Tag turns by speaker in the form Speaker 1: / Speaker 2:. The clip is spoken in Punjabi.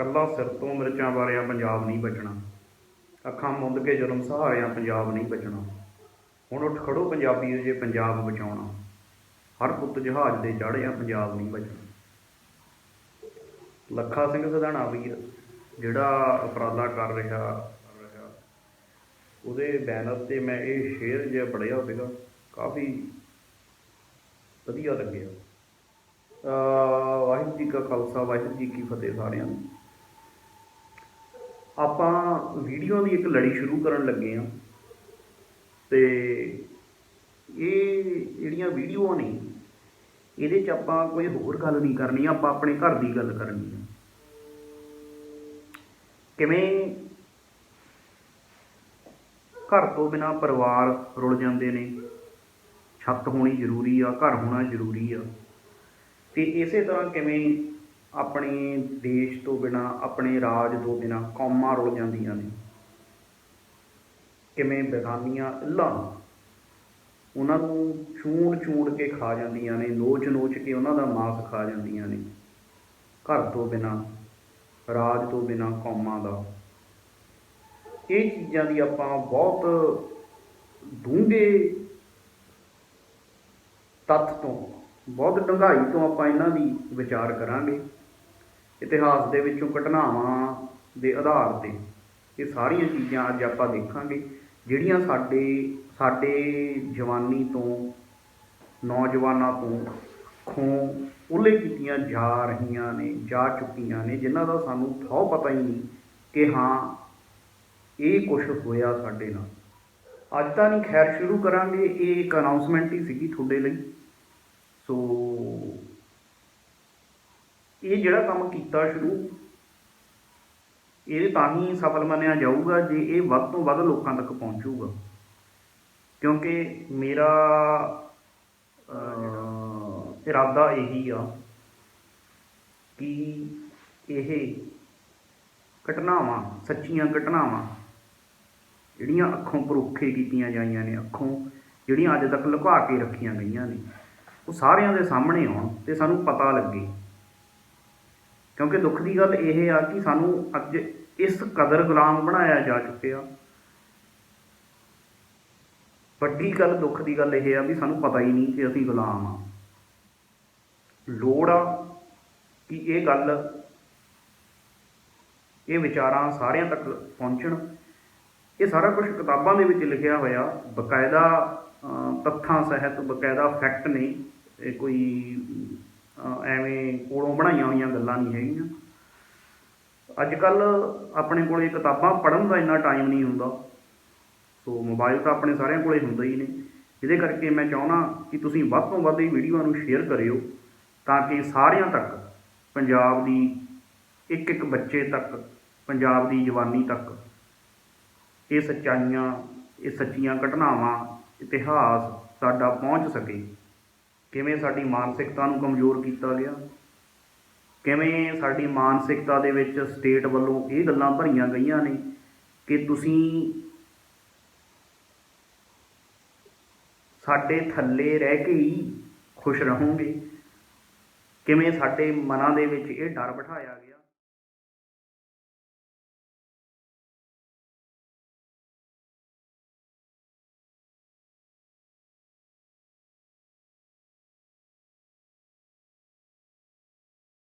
Speaker 1: ਕੱਲਾ ਸਿਰ ਤੋਂ ਮਿਰਚਾਂ ਵਾਰਿਆ ਪੰਜਾਬ ਨਹੀਂ ਬਚਣਾ ਅੱਖਾਂ ਮੁੰਦ ਕੇ ਜੁਰਮ ਸਹਾਰਿਆ ਪੰਜਾਬ ਨਹੀਂ ਬਚਣਾ ਹੁਣ ਉੱਠ ਖੜੋ ਪੰਜਾਬੀਓ ਜੇ ਪੰਜਾਬ ਬਚਾਉਣਾ। ਹਰ ਪੁੱਤ ਜਹਾਜ਼ ਦੇ ਚੜ੍ਹਿਆ ਪੰਜਾਬ ਨਹੀਂ ਬਚਣਾ ਲੱਖਾ ਸਿੰਘ ਸਧਾਣਾ ਵੀਰ, ਜਿਹੜਾ ਉਪਰਾਲਾ ਕਰ ਰਿਹਾ ਉਹਦੇ ਬੈਨਰ ਤੇ ਮੈਂ ਇਹ ਸ਼ੇਰ ਜਿਹਾ ਪੜਿਆ ਸੀਗਾ, ਕਾਫੀ ਵਧੀਆ ਲੱਗਿਆ। ਅਹ ਵਾਹਿਗੁਰੂ ਜੀ ਕਾ ਖਾਲਸਾ, ਵਾਹਿਗੁਰੂ ਜੀ ਕੀ ਫਤਿਹ ਸਾਰਿਆਂ ਨੂੰ। ਆਪਾਂ ਵੀਡੀਓ ਦੀ ਇੱਕ ਲੜੀ ਸ਼ੁਰੂ ਕਰਨ ਲੱਗੇ ਆ ਤੇ ਇਹ ਜਿਹੜੀਆਂ ਵੀਡੀਓ ਨੇ, ਇਹਦੇ 'ਚ ਆਪਾਂ ਕੋਈ ਹੋਰ ਗੱਲ ਨਹੀਂ ਕਰਨੀ, ਆਪਾਂ ਆਪਣੇ ਘਰ ਦੀ ਗੱਲ ਕਰਨੀ ਆ ਕਿਵੇਂ ਘਰ ਤੋਂ ਬਿਨਾ ਪਰਿਵਾਰ ਰੁਲ ਜਾਂਦੇ ਨੇ, ਛੱਤ ਹੋਣੀ ਜ਼ਰੂਰੀ ਆ, ਘਰ ਹੋਣਾ ਜ਼ਰੂਰੀ ਆ, ਤੇ ਇਸੇ ਤਰ੍ਹਾਂ ਕਿਵੇਂ ਆਪਣੇ ਦੇਸ਼ ਤੋਂ ਬਿਨਾ, ਆਪਣੇ ਰਾਜ ਤੋਂ ਬਿਨਾ ਕੌਮਾਂ ਰੁਲ ਜਾਂਦੀਆਂ ਨੇ। ਕਿਵੇਂ ਬੇਗਾਨੀਆਂ ਇੱਲਾਂ ਉਹਨਾਂ ਨੂੰ ਚੂਣ ਚੂਣ ਕੇ ਖਾ ਜਾਂਦੀਆਂ ਨੇ, ਨੋਚ ਨੋਚ ਕੇ ਉਹਨਾਂ ਦਾ ਮਾਸ ਖਾ ਜਾਂਦੀਆਂ ਨੇ। ਘਰ ਤੋਂ ਬਿਨਾ, ਰਾਜ ਤੋਂ ਬਿਨਾ, ਕੌਮਾਂ ਦਾ। ਇਹ ਚੀਜ਼ਾਂ ਦੀ ਆਪਾਂ ਬਹੁਤ ਡੂੰਘੇ ਤੱਥ ਤੋਂ, ਬਹੁਤ ਡੂੰਘਾਈ ਤੋਂ ਆਪਾਂ ਇਹਨਾਂ ਦੀ ਵਿਚਾਰ ਕਰਾਂਗੇ। ਇਤਿਹਾਸ ਦੇ ਵਿੱਚੋਂ ਘਟਨਾਵਾਂ ਦੇ ਆਧਾਰ ਤੇ ਇਹ ਸਾਰੀਆਂ ਚੀਜ਼ਾਂ ਅੱਜ ਆਪਾਂ ਦੇਖਾਂਗੇ, ਜਿਹੜੀਆਂ ਸਾਡੇ ਸਾਡੇ ਜਵਾਨੀ ਤੋਂ, ਨੌਜਵਾਨਾਂ ਤੋਂ ਖੋਂ ਉਲੇ ਕੀਤੀਆਂ ਜਾ ਰਹੀਆਂ ਨੇ, ਜਾ ਚੁੱਕੀਆਂ ਨੇ, ਜਿਨ੍ਹਾਂ ਦਾ ਸਾਨੂੰ ਥੋ ਪਤਾ ਹੀ ਨਹੀਂ ਕਿ ਹਾਂ, ਇਹ ਕੁਝ ਹੋਇਆ ਸਾਡੇ ਨਾਲ। ਅੱਜ ਤਾਂ ਨਹੀਂ ਖੈਰ ਸ਼ੁਰੂ ਕਰਾਂਗੇ, ਇਹ ਇੱਕ ਅਨਾਉਂਸਮੈਂਟ ਹੀ ਸੀਗੀ ਤੁਹਾਡੇ ਲਈ। ਸੋ ਇਹ ਜਿਹੜਾ ਕੰਮ ਕੀਤਾ ਸ਼ੁਰੂ, ਇਹ ਤਾਂ ਹੀ ਸਫਲ ਮੰਨਿਆ ਜਾਊਗਾ ਜੇ ਇਹ ਵੱਧ ਤੋਂ ਵੱਧ ਲੋਕਾਂ ਤੱਕ ਪਹੁੰਚੂਗਾ। ਕਿਉਂਕਿ ਮੇਰਾ ਇਰਾਦਾ ਇਹੀ ਆ ਕਿ ਇਹ ਘਟਨਾਵਾਂ, ਸੱਚੀਆਂ ਘਟਨਾਵਾਂ, ਜਿਹੜੀਆਂ ਅੱਖੋਂ ਪਰੋਖੇ ਕੀਤੀਆਂ ਜਾਈਆਂ ਨੇ, ਅੱਖੋਂ ਜਿਹੜੀਆਂ ਅੱਜ ਤੱਕ ਲੁਕਾ ਕੇ ਰੱਖੀਆਂ ਗਈਆਂ ਨੇ, ਉਹ ਸਾਰਿਆਂ ਦੇ ਸਾਹਮਣੇ ਆਉਣ ਤੇ ਸਾਨੂੰ ਪਤਾ ਲੱਗੇ। ਕਿਉਂਕਿ ਦੁੱਖ ਦੀ ਗੱਲ ਇਹ ਆ ਕਿ ਸਾਨੂੰ ਅੱਜ ਇਸ ਕਦਰ ਗੁਲਾਮ ਬਣਾਇਆ ਜਾ ਚੁੱਕਿਆ। ਵੱਡੀ ਗੱਲ ਦੁੱਖ ਦੀ ਗੱਲ ਇਹ ਆ ਵੀ ਸਾਨੂੰ ਪਤਾ ਹੀ ਨਹੀਂ ਕਿ ਅਸੀਂ ਗੁਲਾਮ ਆ। ਲੋੜ ਆ ਕਿ ਇਹ ਗੱਲ ਇਹ ਵਿਚਾਰਾਂ ਸਾਰਿਆਂ ਤੱਕ ਪਹੁੰਚਣ। ਇਹ ਸਾਰਾ ਕੁਝ ਕਿਤਾਬਾਂ ਦੇ ਵਿੱਚ ਲਿਖਿਆ ਹੋਇਆ। ਬਕਾਇਦਾ ਤੱਥਾਂ ਸਹਿਤ ਬਕਾਇਦਾ ਫੈਕਟ ਨਹੀਂ ਇਹ ਕੋਈ ਐਵੇਂ ਕੋਲੋਂ ਬਣਾਈਆਂ ਹੋਈਆਂ ਗੱਲਾਂ ਨਹੀਂ ਹੈਗੀਆਂ। ਅੱਜ ਕੱਲ ਆਪਣੇ ਕੋਲੇ ਕਿਤਾਬਾਂ ਪੜ੍ਹਨ ਦਾ ਇੰਨਾ ਟਾਈਮ ਨਹੀਂ ਹੁੰਦਾ। ਸੋ ਮੋਬਾਈਲ ਤਾਂ ਆਪਣੇ ਸਾਰਿਆਂ ਕੋਲੇ ਹੁੰਦਾ ਹੀ ਨੇ। ਜਿਹਦੇ ਕਰਕੇ ਮੈਂ ਚਾਹੁੰਦਾ ਕਿ ਤੁਸੀਂ ਵੱਧ ਤੋਂ ਵੱਧ ਇਹ ਵੀਡੀਓ ਨੂੰ ਸ਼ੇਅਰ ਕਰਿਓ ਤਾਂ ਕਿ ਸਾਰਿਆਂ ਤੱਕ, ਪੰਜਾਬ ਦੀ ਇੱਕ ਇੱਕ ਬੱਚੇ ਤੱਕ, ਪੰਜਾਬ ਦੀ ਜਵਾਨੀ ਤੱਕ ਇਹ ਸੱਚਾਈਆਂ, ਇਹ ਸੱਚੀਆਂ ਘਟਨਾਵਾਂ, ਇਤਿਹਾਸ ਸਾਡਾ ਪਹੁੰਚ ਸਕੇ। ਕਿਵੇਂ ਸਾਡੀ ਮਾਨਸਿਕਤਾ ਨੂੰ ਕਮਜ਼ੋਰ ਕੀਤਾ ਗਿਆ? ਕਿਵੇਂ ਸਾਡੀ ਮਾਨਸਿਕਤਾ ਦੇ ਵਿੱਚ ਸਟੇਟ ਵੱਲੋਂ ਇਹ ਗੱਲਾਂ ਭਰੀਆਂ ਗਈਆਂ ਨੇ ਕਿ ਤੁਸੀਂ ਸਾਡੇ ਥੱਲੇ ਰਹਿ ਕੇ ਹੀ ਖੁਸ਼ ਰਹੋਗੇ? ਕਿਵੇਂ ਸਾਡੇ ਮਨਾਂ ਦੇ ਵਿੱਚ ਇਹ ਡਰ ਬਿਠਾਇਆ ਗਿਆ?